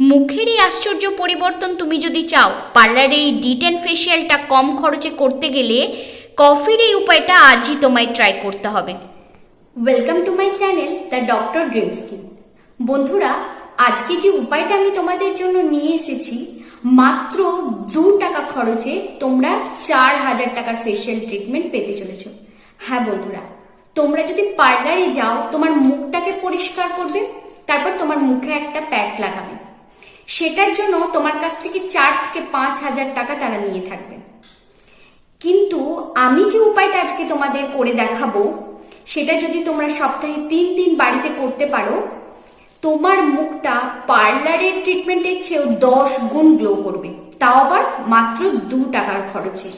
মুখের এই আশ্চর্য পরিবর্তন তুমি যদি চাও। পার্লারে এই ডিটেন ফেশিয়ালটা কম খরচে করতে গেলে কফির এই উপায়টা আজই তোমায় ট্রাই করতে হবে। Welcome to my channel the doctor dream skin বন্ধুরা, আজকে যে উপায়টা আমি তোমাদের জন্য নিয়ে এসেছি, মাত্র দু টাকা খরচে তোমরা চার হাজার টাকার ফেসিয়াল ট্রিটমেন্ট পেতে চলেছো। হ্যাঁ বন্ধুরা, তোমরা যদি পার্লারে যাও, তোমার মুখটাকে পরিষ্কার করবে, তারপর তোমার মুখে একটা প্যাক লাগাবে। সেটার জন্য তোমার কাছ থেকে চার থেকে পাঁচ হাজার টাকা তারা নিয়ে থাকবে। কিন্তু আমি যে উপায়টা আজকে তোমাদের করে দেখাবো, সেটা যদি তোমরা সপ্তাহে তিন দিন বাড়িতে করতে পারো, তোমার মুখটা পার্লারের ট্রিটমেন্টের চেয়েও দশ গুণ গ্লো করবে। তাও আবার মাত্র দু টাকার খরচে।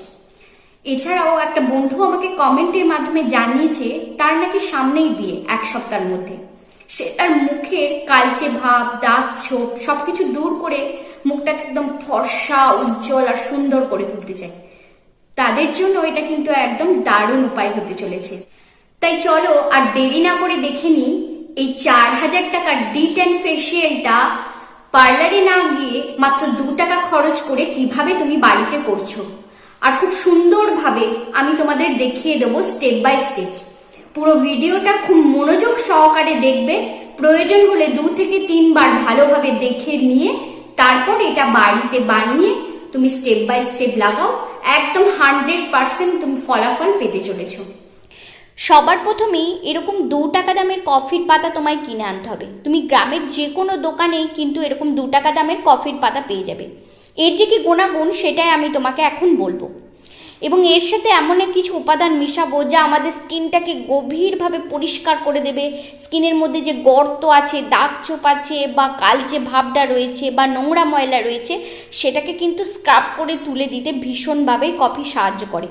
এছাড়াও একটা বন্ধু আমাকে কমেন্টের মাধ্যমে জানিয়েছে, তার নাকি সামনেই বিয়ে, এক সপ্তাহের মধ্যে। সে তার মুখের কালচে ভাব, দাগ, ছোপ, সবকিছু দূর করে মুখটাকে একদম ফর্সা, উজ্জ্বল আর সুন্দর করে তুলতে চায় তাদের জন্য এটা কিন্তু একদম দারুণ উপায় হতে চলেছে। তাই চলো আর দেরি না করে দেখে নিই এই চার হাজার টাকার ডিট টেন ফেসিয়ালটা পার্লারে না গিয়ে মাত্র দু টাকা খরচ করে কীভাবে তুমি বাড়িতে করছ। আর খুব সুন্দরভাবে আমি তোমাদের দেখিয়ে দেবো স্টেপ বাই স্টেপ পুরো ভিডিওটা খুব মনোযোগ সহকারে দেখবে। প্রয়োজন হলে দু থেকে তিনবার ভালোভাবে দেখে নিয়ে তারপর এটা বাড়িতে বানিয়ে তুমি স্টেপ বাই স্টেপ লাগাও। একদম হান্ড্রেড পার্সেন্ট তুমি ফলাফল পেতে চলেছো। সবার প্রথমেই এরকম দু টাকা দামের কফির পাতা তোমায় কিনে আনতে হবে। তুমি গ্রামের যে কোনো দোকানেই কিন্তু এরকম দু টাকা দামের কফির পাতা পেয়ে যাবে। এর যে কি গুণাগুণ সেটাই আমি তোমাকে এখন বলব। এবং এর সাথে এমন কিছু উপাদান মিশাবো যা আমাদের স্কিনটাকে গভীরভাবে পরিষ্কার করে দেবে। স্কিনের মধ্যে যে গর্ত আছে, দাগ ছোপ আছে বা কালচে ভাবটা রয়েছে বা নোংরা ময়লা রয়েছে, সেটাকে কিন্তু স্ক্রাব করে তুলে দিতে ভীষণভাবে কফি সাহায্য করে।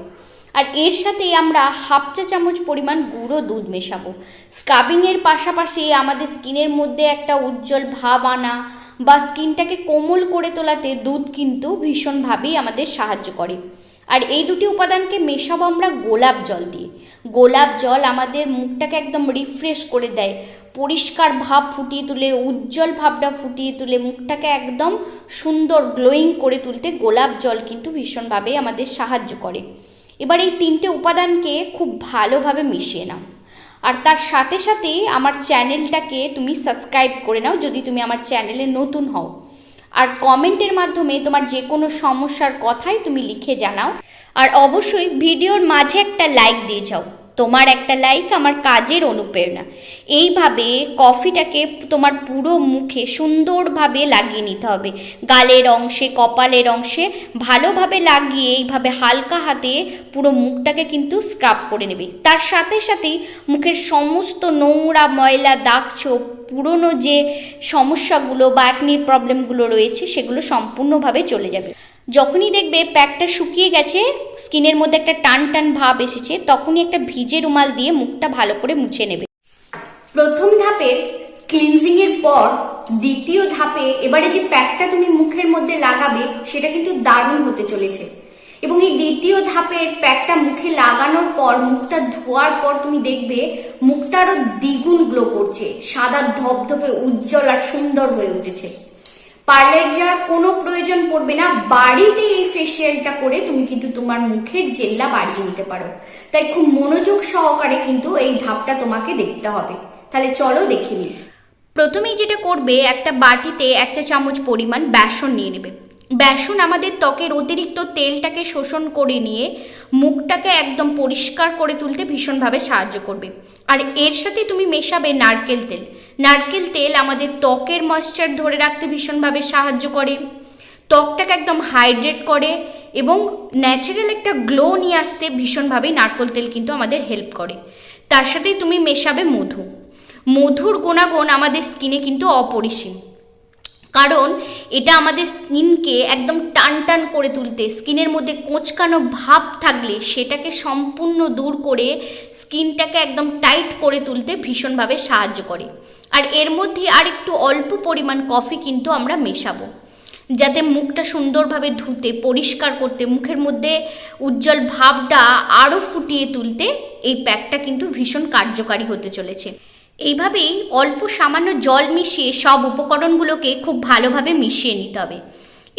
আর এর সাথে আমরা হাফ চা চামচ পরিমাণ গুঁড়ো দুধ মেশাবো। স্ক্রাবিংয়ের পাশাপাশি আমাদের স্কিনের মধ্যে একটা উজ্জ্বল ভাব আনা বা স্কিনটাকে কোমল করে তোলাতে দুধ কিন্তু ভীষণভাবেই আমাদের সাহায্য করে। আর এই দুটি উপাদানকে মেশাবো আমরা গোলাপ জল দিয়ে। গোলাপ জল আমাদের মুখটাকে একদম রিফ্রেশ করে দেয়, পরিষ্কার ভাব ফুটিয়ে তুলে, উজ্জ্বল ভাবটা ফুটিয়ে তুলে, মুখটাকে একদম সুন্দর গ্লোয়িং করে তুলতে গোলাপ জল কিন্তু ভীষণভাবে আমাদের সাহায্য করে। এবার এই তিনটে উপাদানকে খুব ভালোভাবে মিশিয়ে নাও। আর তার সাথে সাথে আমার চ্যানেলটাকে তুমি সাবস্ক্রাইব করে নাও, যদি তুমি আমার চ্যানেলে নতুন হও। আর কমেন্টের মাধ্যমে তোমার যে কোনো সমস্যার কথাই তুমি লিখে জানাও। আর অবশ্যই ভিডিওর মাঝে একটা লাইক দিয়ে যাও। তোমার একটা লাইক আমার কাজের অনুপ্রেরণা। এইভাবে কফিটাকে তোমার পুরো মুখে সুন্দরভাবে লাগিয়ে নিতে হবে। গালের অংশে, কপালের অংশে ভালোভাবে লাগিয়ে এইভাবে হালকা হাতে পুরো মুখটাকে কিন্তু স্ক্রাব করে নেবে। তার সাথে সাথেই মুখের সমস্ত নোংরা, ময়লা দাগ ছোপ পুরনো যে সমস্যাগুলো বা একনির প্রবলেমগুলো রয়েছে, সেগুলো সম্পূর্ণভাবে চলে যাবে। যখনই দেখবে প্যাকটা শুকিয়ে গেছে, স্কিনের মধ্যে একটা টান টান ভাব এসেছে, তখনই একটা ভিজে রুমাল দিয়ে মুখটা ভালো করে মুছে নেবে। প্রথম ধাপের ক্লিনজিংয়ের পর দ্বিতীয় ধাপে এবারে যে প্যাকটা তুমি মুখের মধ্যে লাগাবে, সেটা কিন্তু দারুণ হতে চলেছে। এবং এই দ্বিতীয় ধাপের প্যাকটা মুখে লাগানোর পর, মুখটা ধোয়ার পর তুমি দেখবে মুখটা আরও গ্লো করছে, সাদা ধপধপে উজ্জ্বল আর সুন্দর হয়ে উঠেছে। পার্লার যাওয়ার কোনো প্রয়োজন পড়বে না, বাড়িতে এই ফেসিয়ালটা করে তুমি কিন্তু তোমার মুখের জেল্লা বাড়িয়ে নিতে পারো। তাই খুব মনোযোগ সহকারে কিন্তু এই ধাপটা তোমাকে দেখতে হবে। তাহলে চলো দেখে নিই। প্রথমেই যেটা করবে, একটা বাটিতে একটা চামচ পরিমাণ বেসন নিয়ে নেবে। বেসন আমাদের ত্বকের অতিরিক্ত তেলটাকে শোষণ করে নিয়ে মুখটাকে একদম পরিষ্কার করে তুলতে ভীষণভাবে সাহায্য করবে। আর এর সাথে তুমি মেশাবে নারকেল তেল। নারকেল তেল আমাদের ত্বকের ময়েশ্চার ধরে রাখতে ভীষণভাবে সাহায্য করে। ত্বকটাকে একদম হাইড্রেট করে এবং ন্যাচারাল একটা গ্লো নিয়ে আসতে ভীষণভাবেই নারকেল তেল কিন্তু আমাদের হেল্প করে। তার সাথেই তুমি মেশাবে মধু। মধুর গুণাগুণ আমাদের স্কিনে কিন্তু অপরিসীম। কারণ এটা আমাদের স্কিনকে একদম টান টান করে তুলতে, স্কিনের মধ্যে কোঁচকানো ভাব থাকলে সেটাকে সম্পূর্ণ দূর করে স্কিনটাকে একদম টাইট করে তুলতে ভীষণভাবে সাহায্য করে। আর এর মধ্যে আর একটু অল্প পরিমাণ কফি কিন্তু আমরা মেশাবো, যাতে মুখটা সুন্দরভাবে ধুতে, পরিষ্কার করতে, মুখের মধ্যে উজ্জ্বল ভাবটা আরও ফুটিয়ে তুলতে এই প্যাকটা কিন্তু ভীষণ কার্যকারী হতে চলেছে। এইভাবেই অল্প সামান্য জল মিশিয়ে সব উপকরণগুলোকে খুব ভালোভাবে মিশিয়ে নিতে হবে।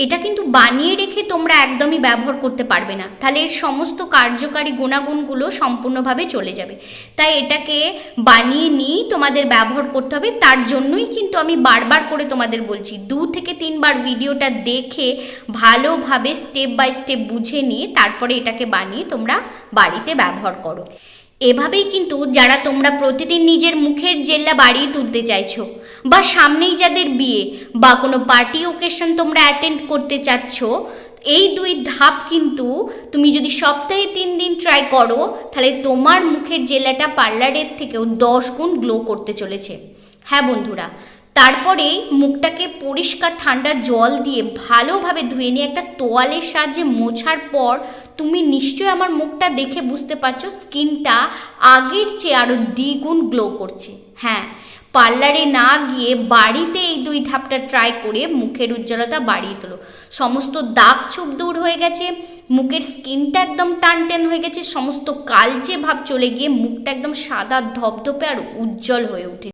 এটা কিন্তু বানিয়ে রেখে তোমরা একদমই ব্যবহার করতে পারবে না। তাহলে এর সমস্ত কার্যকারী গুণাগুণগুলো সম্পূর্ণভাবে চলে যাবে। তাই এটাকে বানিয়ে নিয়েই তোমাদের ব্যবহার করতে হবে। তার জন্যই কিন্তু আমি বারবার করে তোমাদের বলছি, দু থেকে তিনবার ভিডিওটা দেখে ভালোভাবে স্টেপ বাই স্টেপ বুঝে নিয়ে তারপরে এটাকে বানিয়ে তোমরা বাড়িতে ব্যবহার করো। এভাবেই কিন্তু যারা তোমরা প্রতিদিন নিজের মুখের জেল্লা বাড়িয়ে তুলতে চাইছো, বা সামনেই যাদের বিয়ে, বা কোনো পার্টি ওকেশন তোমরা অ্যাটেন্ড করতে চাচ্ছ, এই দুই ধাপ কিন্তু তুমি যদি সপ্তাহে তিন দিন ট্রাই করো, তাহলে তোমার মুখের জেলাটা পার্লারের থেকেও দশ গুণ গ্লো করতে চলেছে। হ্যাঁ বন্ধুরা তারপরে মুখটাকে পরিষ্কার ঠান্ডা জল দিয়ে ভালোভাবে ধুয়ে নিয়ে একটা তোয়ালের সাহায্যে মোছার পর তুমি নিশ্চয়ই আমার মুখটা দেখে বুঝতে পারছ, স্কিনটা আগের চেয়ে আরও দ্বিগুণ গ্লো করছে। হ্যাঁ পার্লারে না গিয়ে বাড়িতে এই দুই ধাপটা ট্রাই করে মুখের উজ্জ্বলতা বাড়িয়ে তোলো। সমস্ত দাগ ছোপ দূর হয়ে গেছে, মুখের স্কিনটা একদম টান হয়ে গেছে, সমস্ত কালচে ভাব চলে গিয়ে মুখটা একদম সাদা ধপধপে আর উজ্জ্বল হয়ে ওঠে।